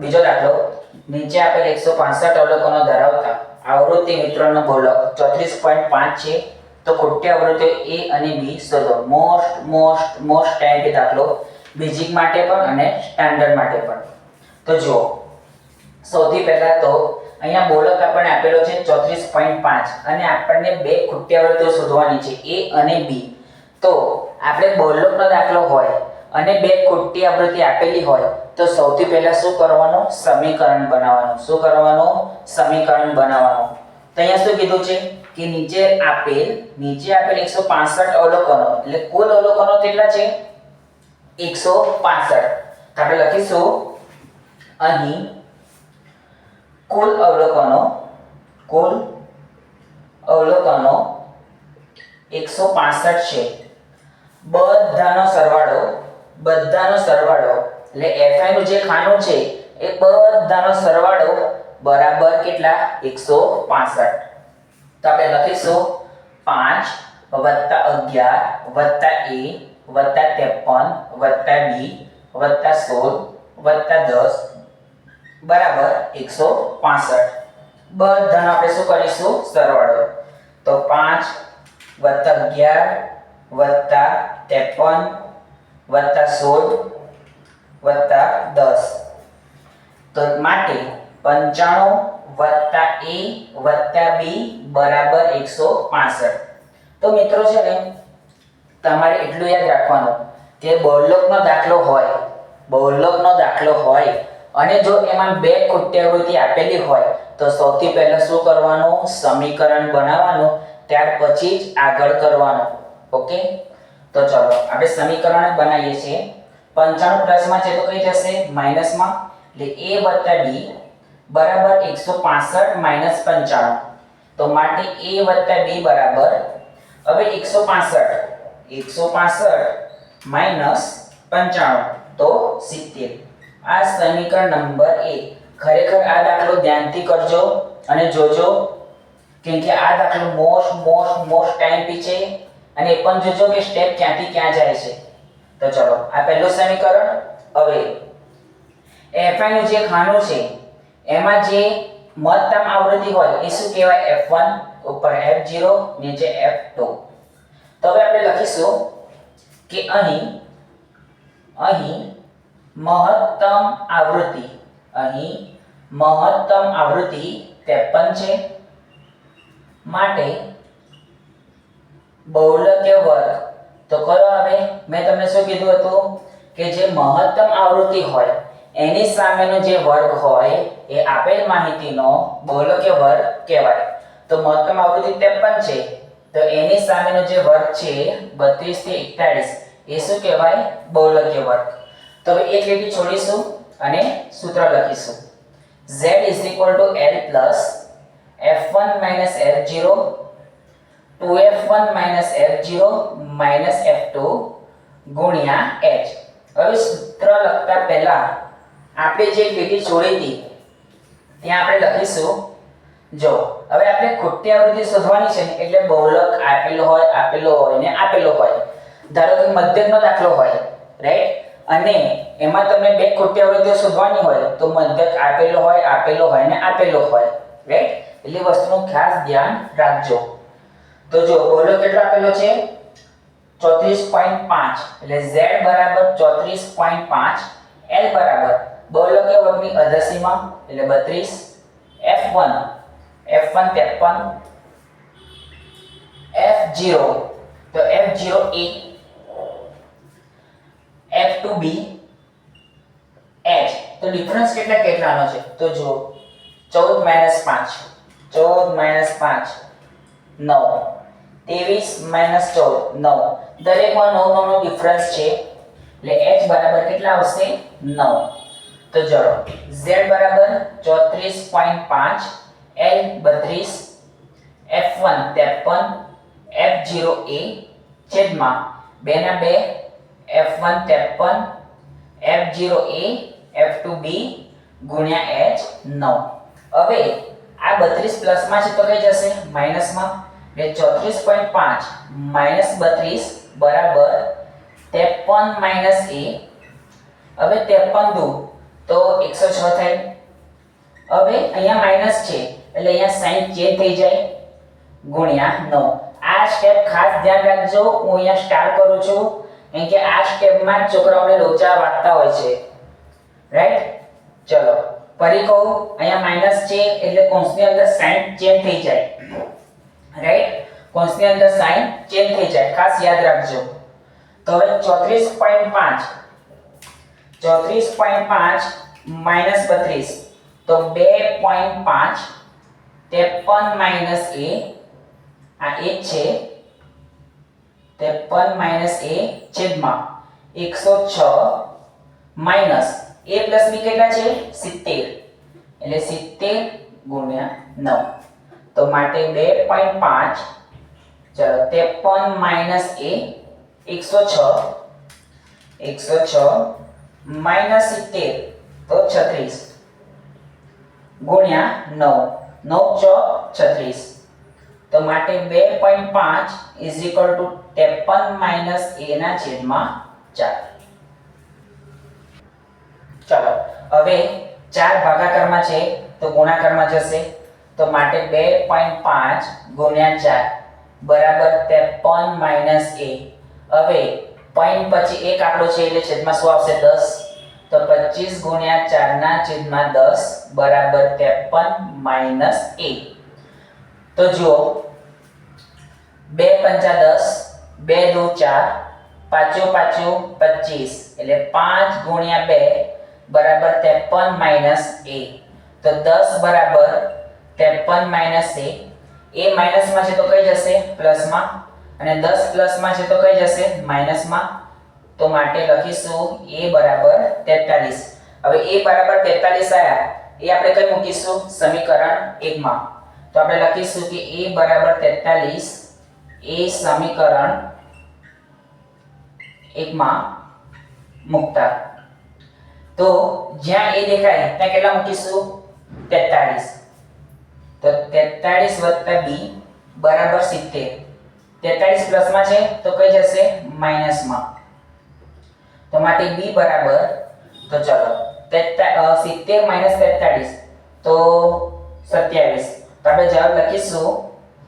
બીજો દાખલો. નીચે આપેલ એકસો પાસઠ અવલોકનો ધરાવતા આવૃત્તિ મિત્રનો ગોલક ચોત્રીસ પોઈન્ટ પાંચ છે. તો ખોટી આવૃત્તિઓ એ અને બી શોધો. મોસ્ટ મોસ્ટ મોસ્ટ ટાઈમ દાખલો. બેઝિક માટે પણ અને સ્ટાન્ડર્ડ માટે પણ. તો જુઓ. સૌથી પહેલા તો અહીંયા બોલક આપણને આપેલો છે ચોત્રીસ પોઈન્ટ પાંચ અને આપણને બે ખોટી આવૃત્તિઓ શોધવાની છે, એ અને બી. તો આપણે બોલકનો દાખલો હોય અને બે ખોટી આવૃત્તિ આપેલી હોય તો સૌથી પહેલા શું કરવાનું? સમીકરણ બનાવવાનું. શું કરવાનું? સમીકરણ બનાવવાનું. તો અહીંયા શું કીધું છે? કે નીચે આપેલ નીચે આપેલ એકસો પાસઠ અવલોકનો. એટલે કુલ અવલોકનો કેટલા છે? એકસો પાસઠ. આપણે લખીશું. અહીં કુલ અવલોકનો કુલ અવલોકનો એકસો પાસઠ છે. બધાનો સરવાળો બધાનો સરવાળો. એટલે એફઆઈ નું જે ખાનું છે, એ બધાનો સરવાળો બરાબર કેટલા? એકસો પાસઠ. તો આપણે લખીશું. પાંચ વત્તા અગિયાર વત્તા એ વત્તા ત્રેપન વત્તા બી વત્તા સોળ વત્તા દસ બરાબર એકસો પાસઠ. બધાનો આપણે શું કરીશું? સરવાળો. તો પાંચ વત્તા અગિયાર વત્તા ત્રેપન વત્તા સોળ, વત્તા દસ. તો માટે પંચાણું વત્તા એ વત્તા બી બરાબર એકસો પાસઠ. તો મિત્રો છે ને, તમારે એટલું યાદ રાખવાનું કે બહુલોકનો દાખલો હોય બહુલોકનો દાખલો હોય અને જો એમાં બે ખોટી આપેલી હોય, તો સૌથી પહેલાં શું કરવાનું? સમીકરણ બનાવવાનું, ત્યાર પછી જ આગળ કરવાનું. ઓકે? તો ચલો, આપણે સમીકરણ બનાવીએ છીએ. પંચાણું પ્લસમાં છે તો કઈ જશે? માઇનસમાં. એટલે a વત્તા ડી બરાબર એકસો પાસઠ માઇનસ પંચાણું. તો માટે a વત્તા ડી બરાબર, હવે એકસો પાસઠ એકસો પાસઠ માઇનસ પંચાણું, તો સિત્તેર. આ સમીકરણ નંબર એ ખરેખર આ દાખલો ધ્યાનથી કરજો અને જોજો, કેમ કે આ દાખલો મોસ્ટ મોસ્ટ મોસ્ટ ટાઈમ પી છે. અને એ પણ જોજો કે સ્ટેપ ક્યાંથી ક્યાં જાય છે. તો ચલો, આ પહેલું સમીકરણ હવે. fi નું જે ખાનું છે, એમાં જે મહત્તમ આવૃત્તિ હોય, એ શું કહેવાય? એફ વન ઉપર એફ ઝીરો નીચે f2 તો હવે આપણે લખીશું કે અહીં અહીં મહત્તમ આવૃત્તિ, અહીં મહત્તમ આવૃત્તિ 53 છે. માટે બહુલકીય વર્ગ તો કયો આવે મેં તમને શું કીધું હતું? કે જે મહત્તમ આવૃત્તિ હોય, એની સામેનો જે વર્ગ હોય, એ આપેલ માહિતીનો બહુલક્ય વર્ગ કહેવાય. તો મહત્તમ આવૃત્તિ 53 છે. તો એની સામેનો જે વર્ગ છે 32 થી 41 એ શું કહેવાય? બહુલક્ય વર્ગ તો એક લીટી છોડીશું અને સૂત્ર લખીશું. Z l f1 f0 2f1 f0 f2 ગુણ્યા h હવે સૂત્ર લખતા પહેલા આપણે જે લીટી છોડી હતી, ત્યાં આપણે લખીશું. જો, હવે આપણે ખોટી આવૃત્તિ શોધવાની છે, એટલે બહુલક આપેલો હોય આપેલો હોય ને આપેલો હોય. ધારો કે મધ્યકનો દાખલો હોય રાઈટ અને એમાં તમને બે ખોટી આવૃત્તિઓ શોધવાની હોય, તો મધ્યક આપેલો હોય આપેલો હોય ને આપેલો હોય રાઈટ એટલે વસ્તુનું ખાસ ધ્યાન રાખજો. તો જો બોલો કેટલો આપેલો છે? 34.5 એટલે z બરાબર 34.5 l બરાબર કે વર્ગની અધસીમા એટલે 32 f1 f1 53 f0 તો f0 a f2b h તો ડિફરન્સ કેટલા કેટલાનો છે? તો જો 14 5 14 5 9 23 માઇનસ ચૌદ, નવ. દરેકમાં 9 9 નો ડિફરન્સ છે. એટલે એચ બરાબર કેટલા આવશે? નવ. તો ચલો ઝેડ બરાબર ચોત્રીસ પોઈન્ટ પાંચ એલ બત્રીસ એફ વન ત્રેપન એફ ઝીરો એ છેદમાં બે ના 2 f1 53 f0 a f2 b ગુણ્યા એચ નવ. હવે આ 32 પ્લસમાં છે તો કઈ જશે? માઇનસમાં એટલે ચોત્રીસ પોઈન્ટ પાંચ માઇનસ બત્રીસ, બરાબર, ત્રેપન માઇનસ એ. હવે ત્રેપન દુ, તો એકસો છ થાય. હવે અહીંયા માઇનસ છે, એટલે અહીંયા સાઈન ચેન્જ થઈ જાય, ગુણ્યા નવ. આ સ્ટેપ ખાસ ધ્યાન રાખજો, હું અહીંયા સ્ટાર કરું છું, કેમ કે આ સ્ટેપમાં છોકરાઓને લોચા વાગતા હોય છે. રાઈટ ચલો, ફરી કહું, અહીંયા માઇનસ છે, એટલે કૌંસની અંદર સાઈન ચેન્જ થઈ જાય. રાઈટ કૌંસની અંદર સાઈન ચેન્જ થઈ જાય. ખાસ યાદ રાખજો. તો હવે ચોત્રીસ પોઈન્ટ પાંચ. ચોત્રીસ પોઈન્ટ પાંચ માઇનસ બત્રીસ. તો બે પોઈન્ટ પાંચ, ત્રેપન માઇનસ એ આ એક છે. ત્રેપન માઇનસ એ છેદમાં એકસો છ માઇનસ એ પ્લસ બી કેટલા છે? સિત્તેર. એટલે સિત્તેર ગુણ્યા નવ. તો માટે બે પોઈન્ટ પાંચ, ચલો ત્રેપન માઇનસ એ એકસો છ એકસો છ માઇનસ તો છત્રીસ. ગુણ્યા નવ નવ ચોક છત્રીસ. તો માટે બે પોઈન્ટ પાંચ ઇઝ ઇક્વલ ટુ ત્રેપન માઇનસ ના છેદમાં 4 ચાલો, હવે ચાર ભાગાકારમાં છે, તો ગુણાકારમાં જશે. તો માટે બે પોઈન્ટ પાંચ ગુણ્યા ચાર, બરાબર ત્રેપન માઇનસ એ હવે પોઈન્ટ પછી એક આંકડો છે એટલે છેદમાં શું આવશે? દસ. તો પચીસ ગુણ્યા ચારના છેદમાં દસ, બરાબર ત્રેપન માઇનસ એ તો જુઓ, બે પંચા દસ, બે દો ચાર પાચો પાચો પચીસ. એટલે પાંચ ગુણ્યા બે, બરાબર ત્રેપન માઇનસ એ તો દસ બરાબર ત્રેપન માઇનસ એ એ માઇનસમાં છે તો કઈ જશે? પ્લસમાં અને દસ પ્લસમાં છે તો કઈ જશે? માઇનસમાં તો માટે લખીશું એ બરાબર તેતાલીસ. હવે એ બરાબર તેતાલીસ આવ્યા એ આપણે કઈ મૂકીશું? સમીકરણ એકમાં. તો આપણે લખીશું કે એ બરાબર તેતાલીસ. એ સમીકરણ એકમાં મૂકતા. તો જ્યાં એ દેખાય, ત્યાં કેટલા મૂકીશું? તેતાલીસ. તો તેતાલીસ વત્તા બી બરાબર સિત્તેર. તેતાલીસ પ્લસમાં છે તો કઈ જશે? માઇનસમાં તો માટે બી બરાબર, તો ચલો, તેતા સિત્તેર માઇનસ તેતાલીસ તો સત્યાવીસ. તો આપણે જવાબ લખીશું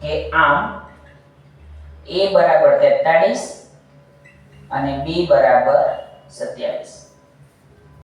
કે આમ એ બરાબર તેતાલીસ અને બી બરાબર સત્યાવીસ.